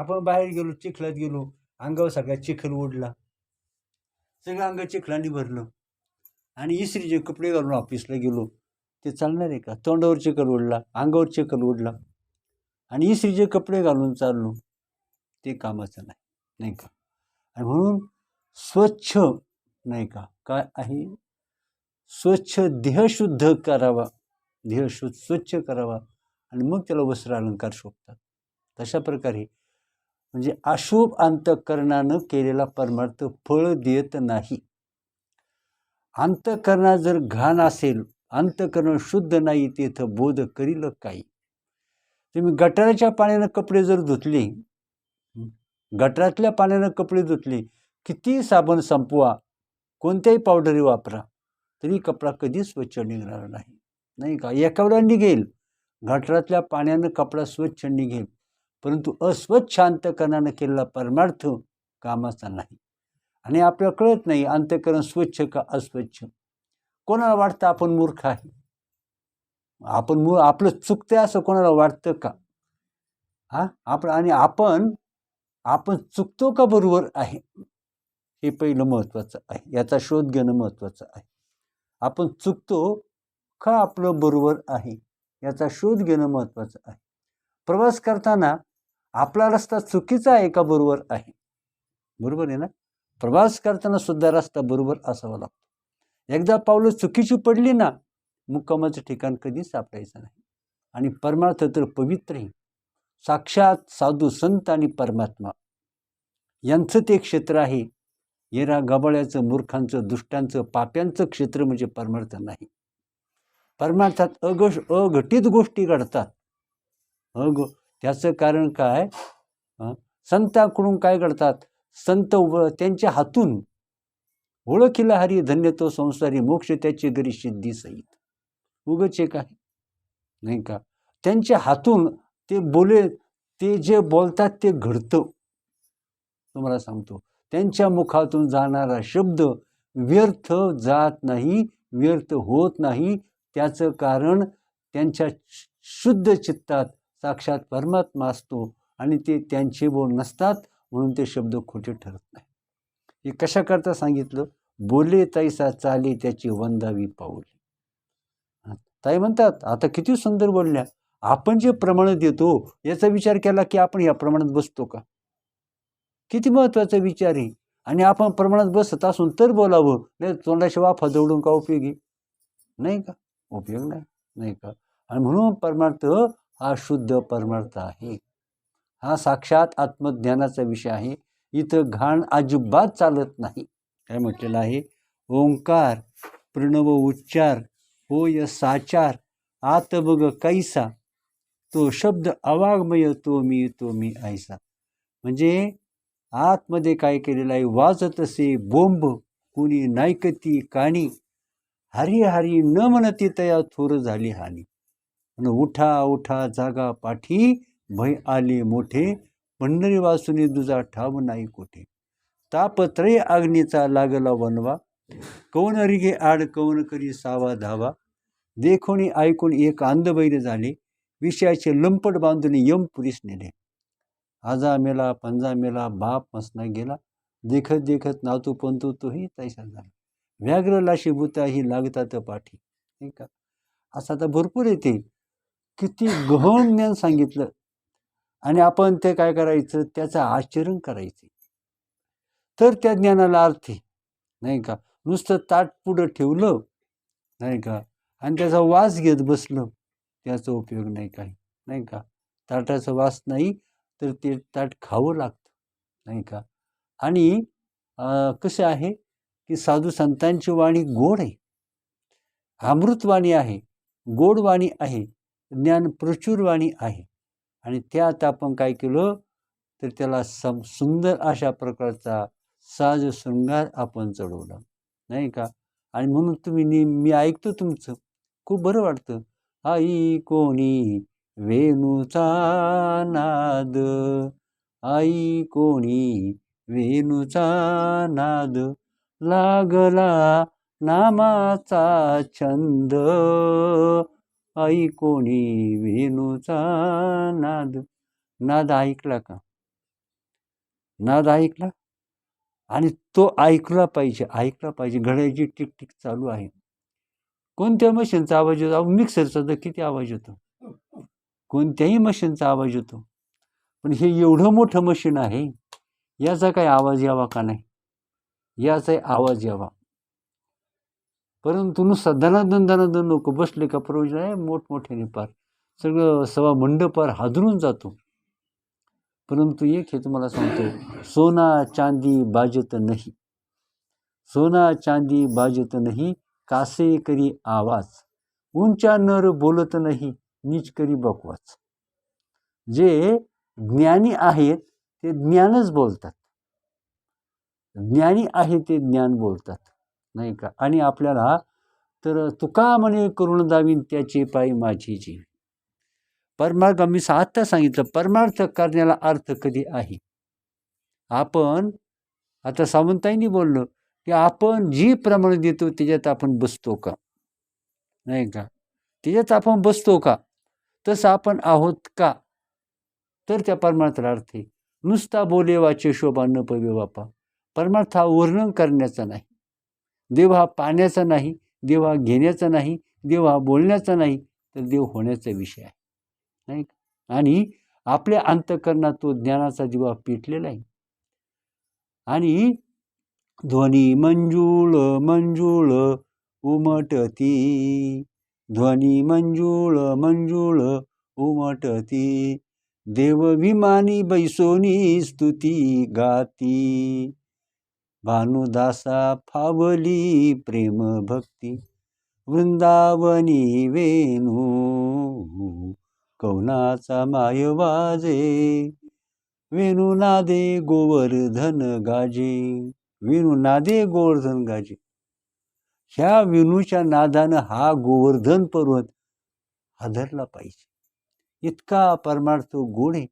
आपण बाहेर गेलो चिखलात गेलो अंगावर सगळ्या चिखल ओढला. सगळं अंग चिखलाने भरलं. आणि इस्त्रीचे कपडे घालून ऑफिसला गेलो. ते चालणार आहे का? तोंडावर चिखल ओढला अंगावर चिखल ओढला. आणि इस्त्रीचे कपडे घालून चाललो. ते कामाचं नाही नाही का? आणि म्हणून स्वच्छ नाही का? काय आहे? स्वच्छ देहशुद्ध करावा. देह स्वच्छ करावा. आणि मग त्याला वस्त्र अलंकार शोभतात. तशा प्रकारे म्हणजे अशुभ अंतकरणानं केलेला परमार्थ फळ देत नाही. अंतकरणात जर घाण असेल अंतकरण शुद्ध नाही तिथं बोध करील काही? तुम्ही गटाराच्या पाण्यानं कपडे जर धुतले गटारातल्या पाण्यानं कपडे धुतले किती साबण संपवा कोणत्याही पावडरी वापरा तरी कपडा कधी स्वच्छ निघणार नाही. नाही का? एका वेळा निघेल. गटारातल्या पाण्यानं कपडा स्वच्छ निघेल. परंतु अस्वच्छ अंतकरणानं केलेला परमार्थ कामाचा नाही. आणि आपल्याला कळत नाही अंतकरण स्वच्छ का अस्वच्छ. कोणाला वाटतं आपण मूर्ख आहे? आपण मूळ आपलं चुकतंय असं कोणाला वाटतं का? हा? आपण आणि आपण आपण चुकतो का बरोबर आहे? हे पहिलं महत्त्वाचं आहे. याचा शोध घेणं महत्त्वाचं आहे. आपण चुकतो का आपलं बरोबर आहे? याचा शोध घेणं महत्त्वाचं आहे. प्रवास करताना आपला रस्ता चुकीचा आहे का बरोबर आहे? बरोबर आहे ना? प्रवास करताना सुद्धा रस्ता बरोबर असावा लागतो. एकदा पावलं चुकीची पडली ना मुक्कामाचं ठिकाण कधी सापडायचं नाही. आणि परमार्थ तर पवित्रही साक्षात साधू संत आणि परमात्मा. यांचं ते क्षेत्र आहे. येरा गबाळ्याचं मूर्खांचं दुष्टांचं पाप्यांचं क्षेत्र म्हणजे परमार्थ नाही. परमार्थात अगश अघटित गोष्टी घडतात. अग त्याचं कारण काय? संतांकडून काय घडतात? संत व त्यांच्या हातून ओळखीला हरी धन्य तो संसारी मोक्ष त्याची घरी सिद्धी सहित. उगच एक आहे. नाही का? त्यांच्या हातून ते बोले ते जे बोलतात ते घडतं. तुम्हाला सांगतो. त्यांच्या मुखातून जाणारा शब्द व्यर्थ जात नाही व्यर्थ होत नाही. त्याचं कारण त्यांच्या शुद्ध चित्तात साक्षात परमात्मा असतो आणि ते त्यांचे बोल नसतात म्हणून ते शब्द खोटे ठरत नाही. हे कशाकरता सांगितलं? बोले तैसा चाले त्याची वंदावी पाऊली. ताई म्हणतात आता किती सुंदर बोलल्या. आपण जे प्रमाण देतो याचा विचार केला की आपण या प्रमाणात बसतो का? किती महत्त्वाचा विचार आहे. आणि आपण प्रमाणात बसत असून तर बोलावं नाही तोंडाशी वाफा दौडून का उपयोगी? नाही का? उपयोग नाही. नाही का? आणि म्हणून परमार्थ हा शुद्ध परमार्थ आहे. हा साक्षात आत्मज्ञानाचा विषय आहे. इथं घाण अजिबात चालत नाही. काय म्हटलेलं आहे? ओंकार प्रणव उच्चार होय साचार आत बघ कैसा तो शब्द अवाग्मय तो मी तो मी ऐसा. म्हणजे आतमध्ये काय केलेलं आहे? वाजत असे बोंब कुणी नायकती काणी हरी हरी न म्हणती तया थोर झाली हानी. आणि उठा उठा जागा पाठी भय आले मोठे पंढरी वासुनी दुजा ठाव नाही कोठे. तापत्रय अग्नीचा लागला वनवा कौन रिगे आड कौन करी सावा धावा. देखोनी ऐकून एक आंधबैर झाले विषयाचे लंपट बांधून यम पुरीस नेले. आजा मेला पंजा मेला बाप मसना गेला. देखत देखत नातू पंतू तोही तैसा झाला. व्याघ्र लाशी भूता ही लागतात पाठी. नाही का असं आता भरपूर येते. किती गहन ज्ञान सांगितलं. आणि आपण ते काय करायचं? त्याचं आचरण करायचं. तर त्या ज्ञानाला अर्थ आहे. नाही का? नुसतं ताट पुढं ठेवलं नाही का? आणि त्याचा वास घेत बसलं. त्याचा उपयोग नाही काही. नाही का? ताटाचा वास नाही तर ते ताट खावं लागतं. नाही का? आणि कसं आहे की साधू संतांची वाणी गोड आहे. अमृतवाणी आहे. गोड वाणी आहे. ज्ञान प्रचुरवाणी आहे. आणि त्यात आपण काय केलं? तर त्याला सम सुंदर अशा प्रकारचा साज शृंगार आपण चढवला. नाही का? आणि म्हणून तुम्ही नी मी ऐकतो तुमचं. खूप बरं वाटतं. आई कोणी वेणूचा नाद? आई कोणी वेणूचा नाद? लागला नामाचा छंद. आई कोणी वेणूचा नाद? नाद ऐकला का? नाद ऐकला? आणि तो ऐकला पाहिजे ऐकला पाहिजे. घड्याची टिकटिक चालू आहे. कोणत्या मशीनचा आवाज येतो. अहो मिक्सरचा तर किती आवाज येतो? कोणत्याही मशीनचा आवाज येतो. पण हे एवढं मोठं मशीन आहे याचा काही आवाज यावा का नाही? याचाही आवाज यावा. परंतु नुसता दनादन दनादन लोक बसले का प्रयोजन आहे मोठमोठ्याने पार. सगळं सवा मंडपार हादरून जातो. परंतु एक हे तुम्हाला सांगतो सोना चांदी बाजत नाही. सोना चांदी बाजत नाही कासे करी आवाज. उंचा नर बोलत नाही नीच करी बकवाच जे ज्ञानी आहेत ते ज्ञानच बोलतात. ज्ञानी आहे ते ज्ञान बोलतात. नाही का? आणि आपल्याला तर तुका म्हणे करून दावीन त्याचे पायी माझी परमार्थ मी आत्ता सांगितलं परमार्थ करण्याला अर्थ कधी आहे? आपण आता सावंताईंनी बोललो की आपण जी प्रमाण देतो त्याच्यात आपण बसतो का? नाही का? त्याच्यात आपण बसतो का? तसं आपण आहोत का? तर त्या परमार्थाला अर्थ आहे. नुसता बोले वाचे शोभा न पवे बापा. परमार्थ हा वर्णन करण्याचा नाही. देव हा पाण्याचा नाही देव हा घेण्याचा नाही देव हा बोलण्याचा नाही तर देव होण्याचा विषय आहे. नाही आणि आपल्या अंतकरणात तो ज्ञानाचा दिवा पेटलेला आहे. आणि ध्वनी मंजूळ मंजूळ उमटती. ध्वनी मंजूळ मंजूळ उमटती. देवभिमानी बैसोनी स्तुती गाती. भानुदासा फावली प्रेम भक्ती वृंदावनी वेणू कवनाचा माय वाजे वेणू नादे गोवर्धन गाजे वेणू नादे गोवर्धन गाजे. ह्या वेणूच्या नादानं हा गोवर्धन पर्वत हादरला पाहिजे. इतका परमार्थ गोड आहे.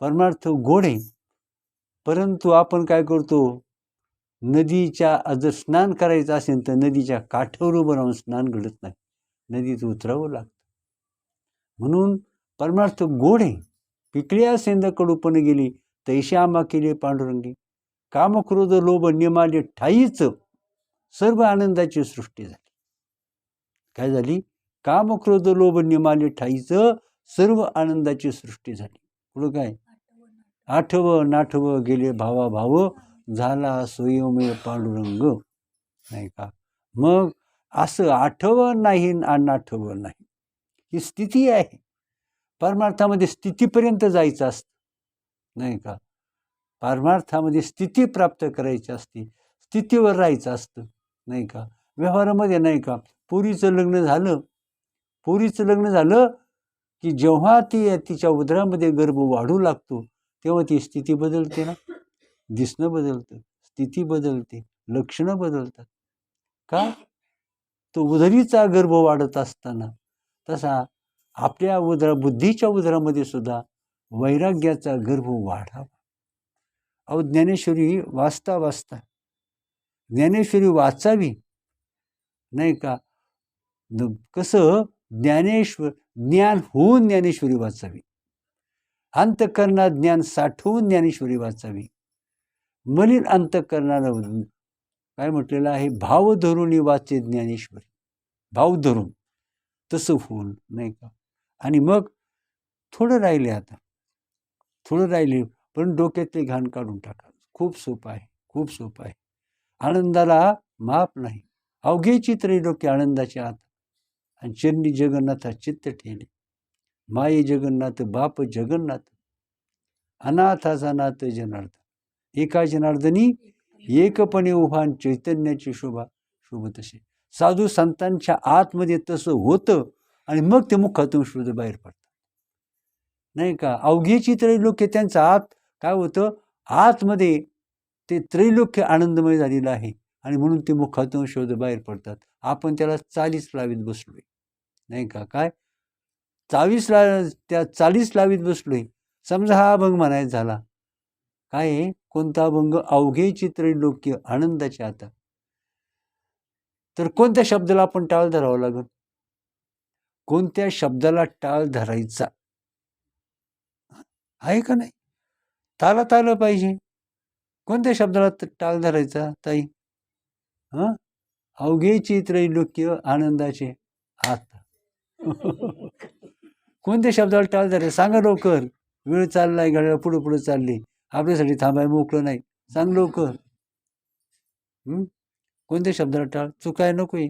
परमार्थ गोड आहे. परंतु आपण काय करतो? नदीच्या जर स्नान करायचं असेल तर नदीच्या काठावर उभं राहून स्नान घडत नाही. नदीत उतरावं लागतं. म्हणून परमार्थ गोड आहे. पिकळी असेल तर कडूपण गेली तैशी आमा केले पांडुरंगी. कामक्रोध लोभ निमाले ठाईच सर्व आनंदाची सृष्टी झाली. काय झाली? कामक्रोध लोभ निमाले ठाईच सर्व आनंदाची सृष्टी झाली. पुढं काय? आठव नाठव गेले भावा भाव झाला स्वयंमेव पांडुरंग. नाही का? मग असं आठवं नाही नाठव नाही. ही स्थिती आहे. परमार्थामध्ये स्थितीपर्यंत जायचं असतं. नाही का? परमार्थामध्ये स्थिती प्राप्त करायची असते. स्थितीवर राहायचं असतं. नाही का? व्यवहारामध्ये नाही का? पुरीचं लग्न झालं. पुरीचं लग्न झालं की जेव्हा ती तिच्या उदरामध्ये गर्भ वाढू लागतो तेव्हा ती स्थिती बदलते ना. दिसणं बदलतं स्थिती बदलते लक्षणं बदलतात. का? तो उदरीचा गर्भ वाढत असताना. तसा आपल्या उदरा बुद्धीच्या उदरामध्ये सुद्धा वैराग्याचा गर्भ वाढावा. अहो ज्ञानेश्वरी वाचता वाचता ज्ञानेश्वरी वाचावी. नाही का? कसं ज्ञानेश्वर ज्ञान होऊन ज्ञानेश्वरी वाचावी. अंतकरणात ज्ञान साठवून ज्ञानेश्वरी वाचावी. मलिन अंतकरणानं काय म्हटलेलं आहे? भाव धरून वाचे ज्ञानेश्वरी. भाव धरून. तसं होऊन नाही का? आणि मग थोडं राहिले आता. थोडं राहिले पण डोक्यातले घाण काढून टाका. खूप सोपं आहे खूप सोपं आहे. आनंदाला माप नाही. अवघे चित्र डोके आनंदाच्या आत. आणि चरणी जगन्नाथा चित्त ठेले माये जगन्नाथ बाप जगन्नाथ अनाथाचा नाथ जनार्दन. एका जनार्दनी एकपणे उभान चैतन्याची शोभा शोभ तसे साधू संतांच्या आतमध्ये तसं होतं आणि मग ते मुखातून शुद्ध बाहेर पडतात. नाही का? अवघेची त्रैलोक्य त्यांचं आत काय होतं? आतमध्ये ते त्रैलोक्य आनंदमय झालेलं आहे आणि म्हणून ते मुखातून शोध बाहेर पडतात. आपण त्याला चालीस लावीत बसलोय. नाही का? काय? चाळीस ला त्या चाळीस लावीत बसलोय. समजा हा अभंग म्हणायचा झाला. काय कोणता अभंग? अवघे लोकक्य आनंदाचे आता. तर कोणत्या शब्दाला आपण टाळ धरावं लागेल? कोणत्या शब्दाला टाळ धरायचा? आहे का नाही? तालात आलं पाहिजे. कोणत्या शब्दाला टाळ धरायचा ताई? हां? अवघे लोक्य आनंदाचे आता. कोणत्या शब्दाला टाळ धरायचं सांगा लवकर. वेळ चाललाय गाड्या पुढं पुढं चालली. आपल्यासाठी थांबाय मोकळं नाही. सांग लवकर. कोणत्या शब्दाला टाळ? चुकाय नको आहे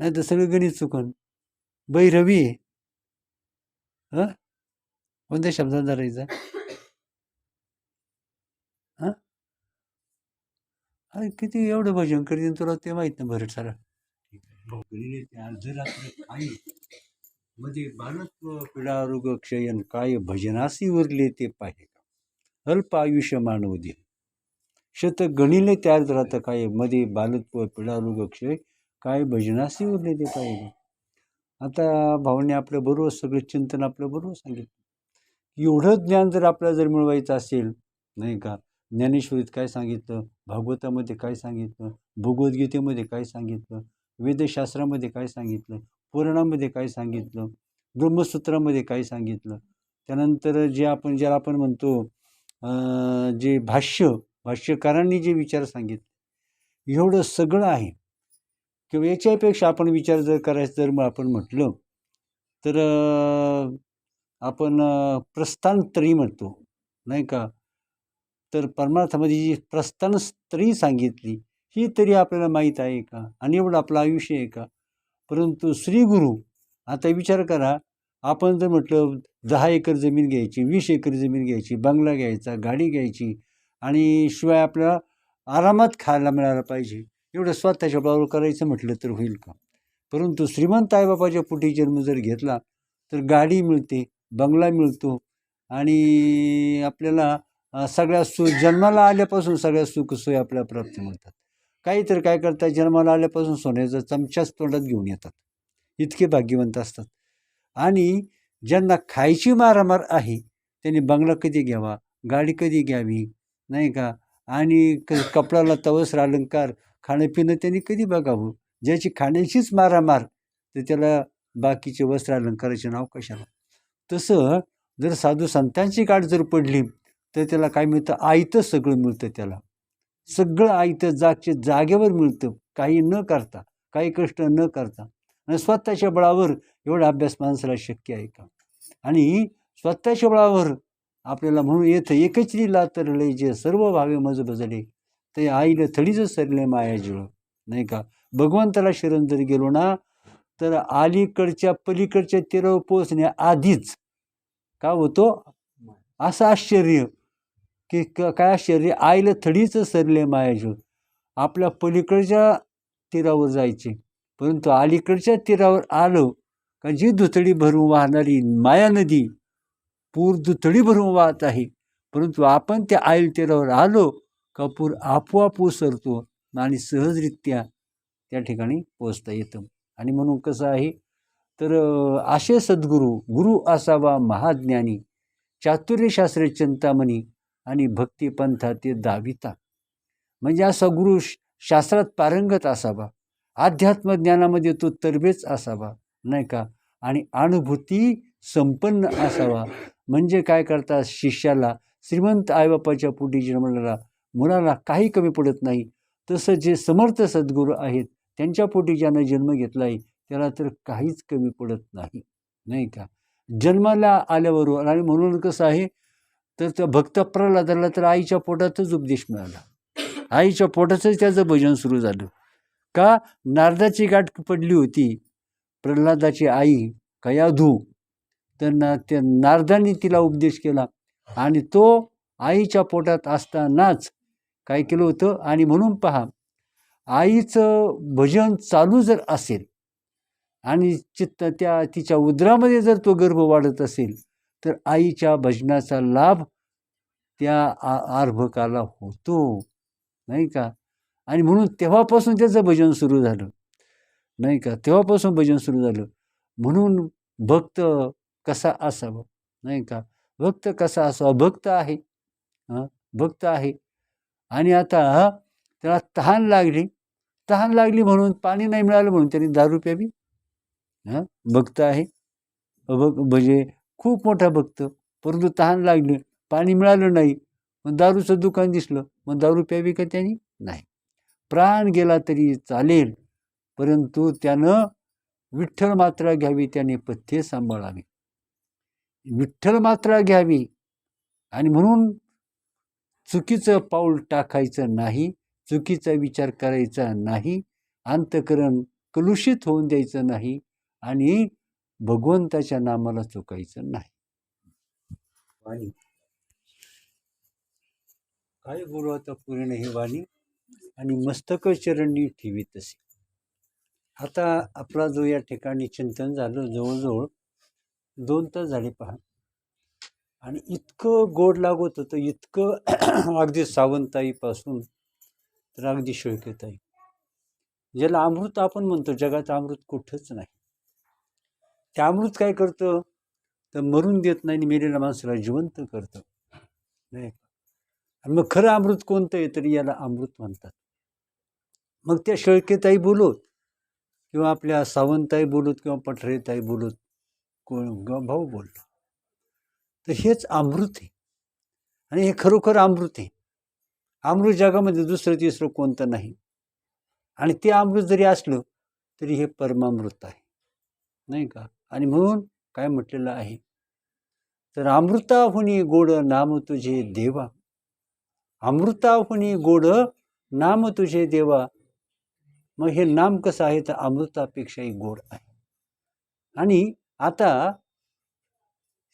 नाही तर सगळं गणित चुकन. बैरवी आहे हां? कोणत्या शब्दात धरायचा? हां? अरे किती एवढं भजन करीन तुला ते माहीत नाही बरं सारा आहे मध्ये बालत्व पिढा रोग क्षयन काय भजनासी उरले ते पाहे अल्प आयुष्य मानव दे शत गणिले त्यार राहतं काय? मध्ये बालत्व पिढा क्षय काय भजनासी उरले ते पाहिजे आता भावने आपलं बरोबर सगळं चिंतन आपलं बरोबर सांगितलं. एवढं ज्ञान जर आपल्याला जर मिळवायचं असेल नाही का? ज्ञानेश्वरीत काय सांगितलं? भागवतामध्ये काय सांगितलं? भगवद्गीतेमध्ये काय सांगितलं? वेदशास्त्रामध्ये काय सांगितलं? पुराणामध्ये काय सांगितलं ब्रह्मसूत्रामध्ये काय सांगितलं. त्यानंतर जे आपण ज्याला आपण म्हणतो जे भाष्य भाष्यकारांनी जे विचार सांगितले एवढं सगळं आहे. किंवा याच्यापेक्षा आपण विचार जर करायचं जर मग आपण म्हटलं तर आपण अं, म्हणतो नाही का? तर परमार्थामध्ये जी प्रस्थान स्त्री सांगितली ही तरी आपल्याला माहीत आहे का? आणि एवढं आपलं आयुष्य आहे का? परंतु श्री गुरु आता विचार करा आपण जर म्हटलं दहा एकर जमीन घ्यायची वीस एकर जमीन घ्यायची बंगला घ्यायचा गाडी घ्यायची आणि शिवाय आपल्याला आरामात खायला मिळायला पाहिजे एवढं स्वतःच्या बरोबर करायचं म्हटलं तर होईल का? परंतु श्रीमंत आईबापाच्या पोटी जन्म जर घेतला तर गाडी मिळते बंगला मिळतो आणि आपल्याला सगळ्या सु जन्माला आल्यापासून सगळ्या सुखसोयी आपल्याला प्राप्त मिळतात. काही तर काय करतात? जन्माला आल्यापासून सोन्याचा चमचाच तोंडात घेऊन येतात. इतके भाग्यवंत असतात. आणि ज्यांना खायची मारामार आहे त्यांनी बंगला कधी घ्यावा? गाडी कधी घ्यावी? नाही का? आणि क कपडाला तवस्र अलंकार खाणं पिणं त्यांनी कधी बघावं? ज्याची खाण्याचीच मारामार तर त्याला बाकीचे वस्त्र अलंकाराचे नाव कशाला? तसं जर साधू संतांची गाठ जर पडली तर त्याला काय मिळतं? आयतं सगळं मिळतं त्याला. सगळं आयतं जागचे जागेवर मिळतं. काही न करता काही कष्ट न करता. आणि स्वतःच्या बळावर एवढा अभ्यास माणसाला शक्य आहे का? आणि स्वतःच्या बळावर आपल्याला म्हणून येतं एकच लातरले जे सर्व भावे मज बजले ते आईला थडीच सरले माया जिळ नाही का? भगवंताला शरण जर गेलो ना तर अलीकडच्या पलीकडच्या तीरावर पोचण्याआधीच का होतो? असं आश्चर्य. की क काय शरीर आईला थडीच सरले मायाजूळ आपल्या पलीकडच्या तीरावर जायचे. परंतु अलीकडच्या तीरावर आलो का जी दुथडी भरून वाहणारी माया नदी पूर दुथडी भरून वाहत आहे. परंतु आपण त्या आईल तीरावर आलो का पूर आपोआप उसरतो आणि सहजरित्या त्या ठिकाणी पोचता येतं. आणि म्हणून कसं आहे? तर असे सद्गुरू गुरु असावा महाज्ञानी चातुर्यशास्त्र चिंतामणी आणि भक्तिपंथाते दाविता. म्हणजे असा गुरु शास्त्रात पारंगत असावा. अध्यात्मज्ञानामध्ये तो तरबेज असावा नाही का? आणि अनुभूती संपन्न असावा. म्हणजे काय करतात शिष्याला श्रीमंत आईबापाच्या पोटी जन्मलेला मुलाला काही कमी पडत नाही. तसं जे समर्थ सद्गुरू आहेत त्यांच्या पोटी ज्यानं जन्म घेतला आहे त्याला तर काहीच कमी पडत नाही. नाही का? जन्माला आल्याबरोबर आणि म्हणून कसं आहे तर त्या भक्त प्रल्हादाला तर आईच्या पोटातच उपदेश मिळाला. आईच्या पोटातच त्याचं भजन सुरू झालं. का? नारदाची गाठ पडली होती. प्रल्हादाची आई कयाधू? तर ना त्या नारदाने तिला उपदेश केला. आणि तो आईच्या पोटात असतानाच काय केलं होतं? आणि म्हणून पहा आईचं भजन चालू जर असेल आणि चित्त त्या तिच्या उदरामध्ये जर तो गर्भ वाढत असेल तर आईच्या भजनाचा लाभ त्या आ आर्भकाला होतो नाही का? आणि म्हणून तेव्हापासून त्याचं भजन सुरू झालं नाही का? तेव्हापासून भजन सुरू झालं. म्हणून भक्त कसा असावा नाही का? भक्त कसा असावा? भक्त आहे हां? भक्त आहे. आणि आता त्याला तहान लागली. तहान लागली म्हणून पाणी नाही मिळालं म्हणून त्यांनी दारू प्यावी हां? भक्त आहे. अभक म्हणजे खूप मोठा भक्त. परंतु तहान लागली पाणी मिळालं नाही. मग दारूचं दुकान दिसलं. मग दारू प्यावी का त्यांनी? नाही. प्राण गेला तरी चालेल. परंतु त्यानं विठ्ठल मात्रा घ्यावी त्याने पथ्य सांभाळावी. विठ्ठल मात्रा घ्यावी. आणि म्हणून चुकीचं पाऊल टाकायचं नाही चुकीचा विचार करायचा नाही अंतकरण कलुषित होऊन द्यायचं नाही आणि भगवंताच्या नामाला चुकायचं नाही. वाणी. काय बोलू आता पूर्ण ही वाणी? आणि मस्तक चरणी ठेवी तसे आता आपला जो या ठिकाणी चिंतन झालं जवळजवळ दोन तास झाले पहा. आणि इतकं गोड लागत होतं इतकं अगदी सावंताईपासून तर अगदी शेळकेताई ज्याला अमृत आपण म्हणतो जगात अमृत कुठंच नाही. ते अमृत काय करतं? तर मरून देत नाही आणि मेलेल्या माणसाला जिवंत करतं. नाही का? आणि मग खरं अमृत कोणतं आहे? तरी याला अमृत म्हणतात. मग त्या शेळकेताई बोलत किंवा आपल्या सावंताई बोलत किंवा पठरेताई बोलत कोण किंवा भाऊ बोलला. तर हेच अमृत आहे. आणि हे खरोखर अमृत आहे. अमृत जगामध्ये दुसरं तिसरं कोणतं नाही. आणि ते अमृत जरी असलं तरी हे परमामृत आहे. नाही का? आणि म्हणून काय म्हटलेलं आहे? तर अमृताहुनी गोड नाम तुझे देवा. अमृताहुनी गोड नाम तुझे देवा. मग हे नाम कसं आहे? तर अमृतापेक्षाही गोड आहे. आणि आता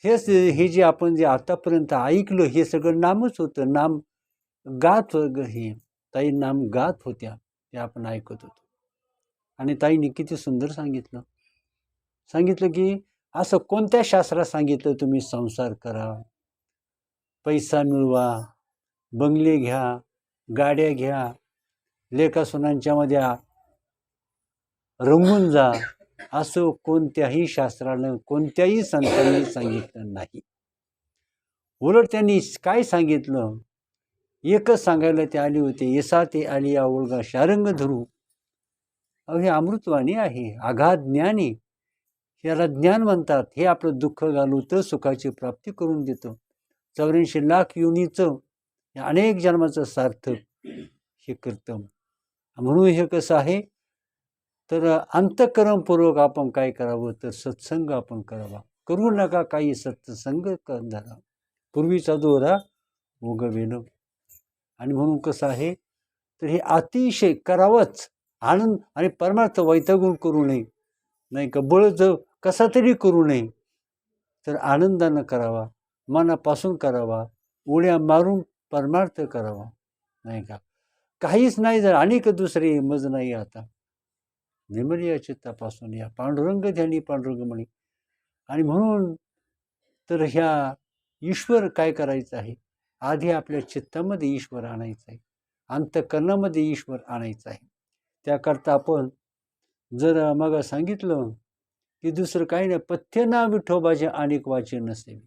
हेच हे जे आपण जे आतापर्यंत ऐकलं हे सगळं नामच होतं. नाम गात ग- हे. ताई नाम गात होत्या ते आपण ऐकत होतो. आणि ताईने किती सुंदर सांगितलं. सांगितलं की असं कोणत्या शास्त्रात सांगितलं तुम्ही? संसार करा पैसा मिळवा बंगले घ्या गाड्या घ्या लेखासुनांच्यामध्ये रंगून जा. असं कोणत्याही शास्त्रानं कोणत्याही संतांनी सांगितलं नाही. उलट त्यांनी काय सांगितलं? एकच सांगायला ते आले होते येसा ते आली या शारंग धरू अहो हे अमृतवाणी आहे आघात ज्ञानी. याला ज्ञान म्हणतात. हे आपलं दुःख घालवतं सुखाची प्राप्ती करून देतं. चौऱ्याऐंशी लाख युनीचं अनेक जन्माचं सार्थक हे करतं म्हणून हे कसं आहे? तर अंतकरणपूर्वक आपण काय करावं? तर सत्संग आपण करावा. करू नका काही सत्संग क- धरा पूर्वीचा दोरा मोगवेन आणि म्हणून कसं आहे? तर हे अतिशय करावंच. आनंद आणि परमार्थ वैतगुण करू नये. नाही का? बळज कसा तरी करू नये. तर आनंदानं करावा मनापासून करावा उड्या मारून परमार्थ करावा नाही का? काहीच नाही जर अनेक दुसरे मज नाही आता. निर्मल चित्तापासून या पांडुरंग ध्यानी पांडुरंग म्हणे आणि म्हणून तर ह्या ईश्वर काय करायचं आहे? आधी आपल्या चित्तामध्ये ईश्वर आणायचं आहे. अंतकरणामध्ये ईश्वर आणायचं आहे. त्याकरता आपण जर मग सांगितलं की दुसरं काही नाही. पथ्य ना विठोबाचे अनेक वाचे नसे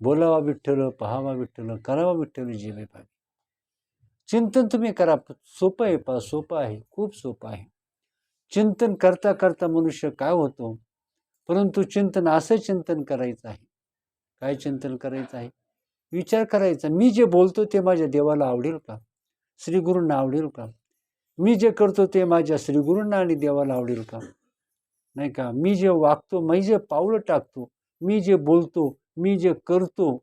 बोलावा विठ्ठल पहावा विठ्ठल करावा विठ्ठल जेवे पाहिजे चिंतन तुम्ही करा. सोपं आहे पा सोपं आहे. खूप सोपं आहे. चिंतन करता करता मनुष्य काय होतो? परंतु चिंतन असं चिंतन करायचं आहे. काय चिंतन करायचं आहे? विचार करायचा. मी जे बोलतो ते माझ्या देवाला आवडेल का? श्रीगुरूंना आवडेल का? मी जे करतो ते माझ्या श्रीगुरूंना आणि देवाला आवडेल का? नाही का? मी जे वागतो मी जे पावलं टाकतो मी जे बोलतो मी जे करतो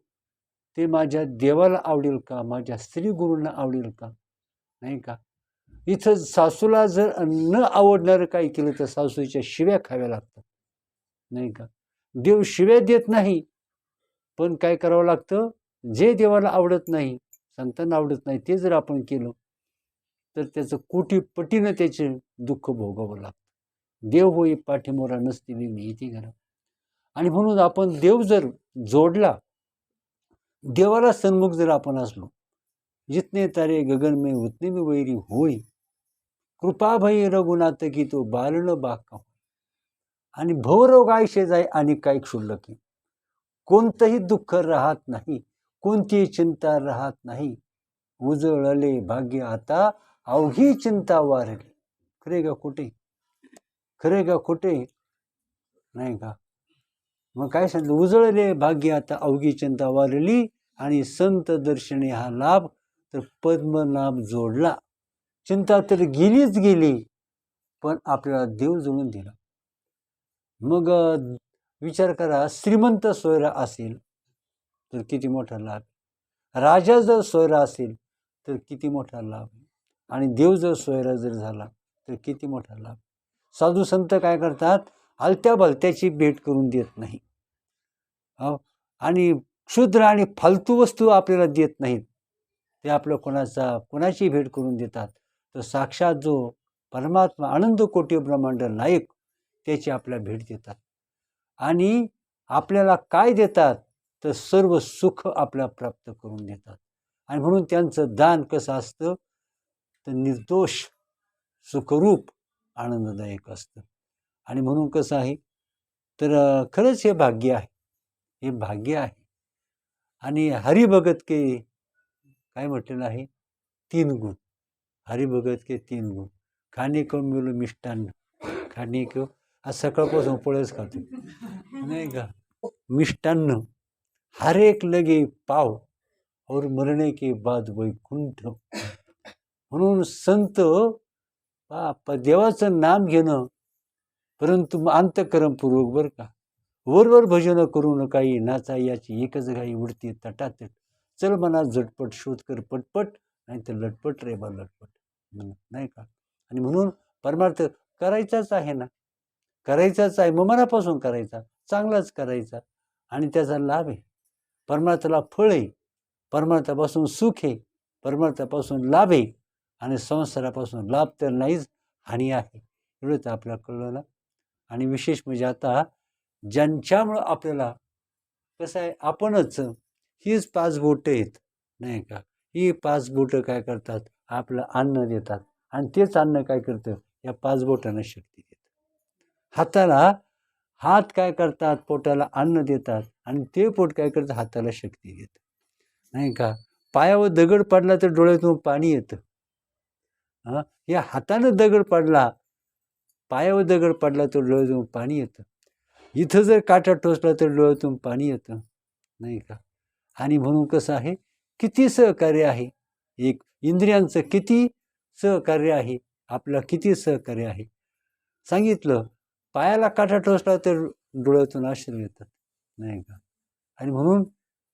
ते माझ्या देवाला आवडेल का? माझ्या श्रीगुरूंना आवडेल का? नाही का? इथं सासूला जर न आवडणारं काही केलं तर सासूच्या शिव्या खाव्या लागतात. नाही का? देव शिव्या देत नाही पण काय करावं लागतं? जे देवाला आवडत नाही संतांना आवडत नाही ते जर आपण केलं तर त्याचं कोटी पटीनं त्याचे दुःख भोगावं लागतं. देव होई पाठीमोरा नसते मी इथे घरा आणि म्हणून आपण देव जर जोडला देवाला सन्मुख जर आपण असलो जितने तारे गगन में उतने मी वैरी होई. कृपा भई रघुनाथ की तो बालन बाका आणि भवरोग आयुष्य जाय आणि काही क्षुल्लक आहे. कोणतंही दुःख राहत नाही कोणतीही चिंता राहत नाही. उजळले भाग्य आता अवघी चिंता वारली. खरे का कुठे खरे का कुठे नाही का? मग काय सांगितलं उजळले भाग्य आता अवघी चिंता वारली आणि संत दर्शनी हा लाभ तर पद्मनाभ जोडला. चिंता तर गेलीच गेली पण आपल्याला देव जोडून दिला. मग विचार करा श्रीमंत सोयरा असेल तर किती मोठा लाभ. राजा जर सोयरा असेल तर किती मोठा लाभ. आणि देव जर सोयरा जर झाला तर किती मोठा लाभ. साधू संत काय करतात? आलत्या भलत्याची भेट करून देत नाही अहो, आणि क्षुद्र आणि फालतू वस्तू आपल्याला देत नाहीत. ते आपलं कोणाचा कोणाची भेट करून देतात? तर साक्षात जो परमात्मा आनंद कोटी ब्रह्मांड नायक त्याची आपल्याला भेट देतात. आणि आपल्याला काय देतात? तर सर्व सुख आपल्याला प्राप्त करून देतात. आणि म्हणून त्यांचं दान कसं असतं? तर निर्दोष सुखरूप आनंददायक असतं. आणि म्हणून कसं आहे तर खरंच हे भाग्य आहे. हे भाग्य आहे. आणि हरिभगत के काय म्हटलेलं आहे? तीन गुण. हरिभगत के तीन गुण. खाणे को मिळू मिष्टान्न. खाणे को आज सकाळपासून पोळ्याच खातो. नाही का? मिष्टान्न. हर एक लगे पाव और मरणे के बाद वैकुंठ. म्हणून संत बाप देवाचं नाम घेणं परंतु अंतकरणपूर्वक बरं का. वरवर भजनं करू नका नाचा याची एकच घाई उडती तटातट. चल मना झटपट शोध कर पटपट नाही तर लटपट रे बा लटपट. म्हणून नाही का? आणि म्हणून परमार्थ करायचाच आहे ना. करायचाच आहे मग मनापासून करायचा चांगलाच करायचा. आणि त्याचा लाभ आहे. परमार्थाला फळ आहे. परमार्थापासून सुख आहे. परमार्थापासून लाभ आहे. आणि संसारापासून लाभ तर नाहीच हानी आहे. एवढंच आपल्या आपल्याला कळलं आणि विशेष म्हणजे आता ज्यांच्यामुळं आपल्याला कसं आहे आपणच हीच पाच बोटं आहेत नाही का? ही पाच बोटं काय करतात? आपलं अन्न देतात. आणि तेच अन्न काय करतं? या पाच बोटांना शक्ती देतं हाताला हात काय करतात? पोटाला अन्न देतात. आणि ते पोट काय करतं? हाताला शक्ती देतं. नाही का? पायावर दगड पडला तर डोळ्यातून पाणी येतं. हां? या हातानं दगड पडला पायावर दगड पडला तर डोळ्यातून पाणी येतं. इथं जर काटा टोचला तर डोळ्यातून पाणी येतं नाही का? आणि म्हणून कसं आहे? किती सहकार्य आहे? एक इंद्रियांचं किती सहकार्य आहे? आपलं किती सहकार्य आहे? सांगितलं पायाला काटा टोचला तर डोळ्यातून आश्रय येतात नाही का? आणि म्हणून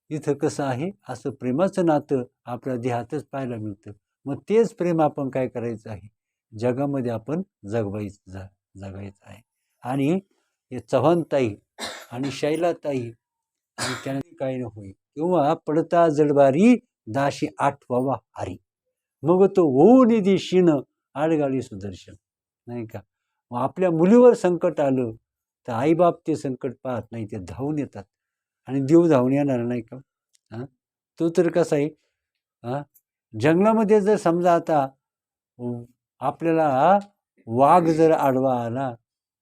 इथं कसं आहे? असं प्रेमाचं नातं आपल्या देहातच पाहायला मिळतं. मग तेच प्रेम आपण काय करायचं आहे? जगामध्ये आपण जगवायचं जा जगायचं आहे. आणि हे चव्हाणताई आणि शैलाताई आणि त्याने काय न होई किंवा पडता जडबारी दाशी आठवावा हरी. मग तो होऊ निधी शिण आडगाडी सुदर्शन. नाही का? मग आपल्या मुलीवर संकट आलं तर आईबाप ते संकट पाहत नाही ते धावून येतात. आणि देव धावून येणार नाही का? हां? तो तर कसा आहे? हां? जंगलामध्ये जर समजा आता आपल्याला वाघ जर आडवा आला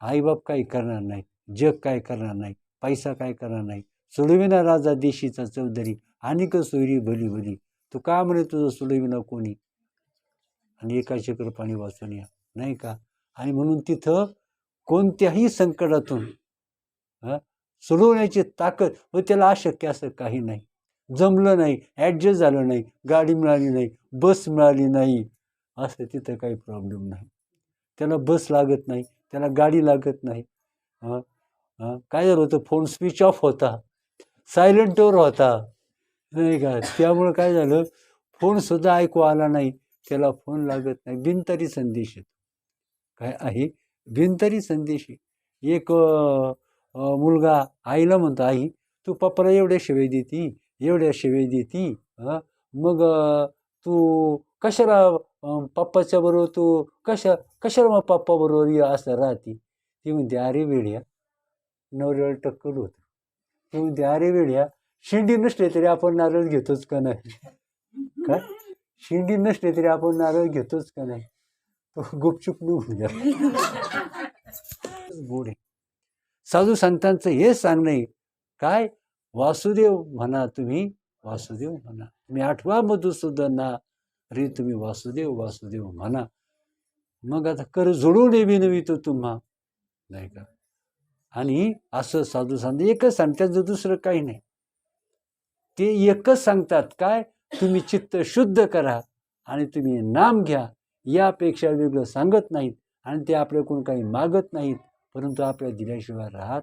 आईबाप काही करणार नाही जग काय करणार नाही पैसा काय करणार नाही सोडविना राजा देशीचा चौधरी अनिक सोयरी भली भली तू का म्हणे तुझं सोडविना कोणी? आणि एका चक्र पाणी वाचून या नाही का? आणि म्हणून तिथं कोणत्याही संकटातून सोडवण्याची ताकद व त्याला अशक्य असं काही नाही. जमलं नाही ॲडजस्ट झालं नाही गाडी मिळाली नाही बस मिळाली नाही असं तिथं काही प्रॉब्लेम नाही. त्याला बस लागत नाही त्याला गाडी लागत नाही. काय झालं होतं? फोन स्विच ऑफ होता. सायलेंटवर होता. नाही का? त्यामुळं काय झालं? फोनसुद्धा ऐकू आला नाही. त्याला फोन लागत नाही. बिनतरी संदेश येतो. काय आहे? बिनतरी संदेश आहे. एक मुलगा आईला म्हणतो आई तू पप्पाला एवढ्या शिवाय देती? एवढ्या शिवाय देती मग तू कशाला पप्पाच्या बरोबर तू कशा कशाला मग पप्पा बरोबर असं राहते? ती म्हणते अरे वेड्या नवऱ्याला टक्कल होतं. ती म्हणते अरे वेड्या शिंडी नसले तरी आपण नारळ घेतोच का नाही? काय शिंडी नसले तरी आपण नारळ घेतोच का नाही? तो गुपचूप निघून गेला. गोड आहे. साधू संतांचं हे सांगणं आहे. काय? वासुदेव म्हणा तुम्ही वासुदेव म्हणा. तुम्ही आठवा मधुसूदना रे तुम्ही वासुदेव वासुदेव म्हणा. मग आता कर जोडून विनवितो तुम्हा. नाही का? आणि असं साधू सांगते एकच सांगतात दुसरं काही नाही. ते एकच सांगतात काय? तुम्ही चित्त शुद्ध करा आणि तुम्ही नाम घ्या. यापेक्षा वेगळं सांगत नाहीत आणि ते आपल्याकडून काही मागत नाहीत परंतु आपल्या दिल्याशिवाय राहत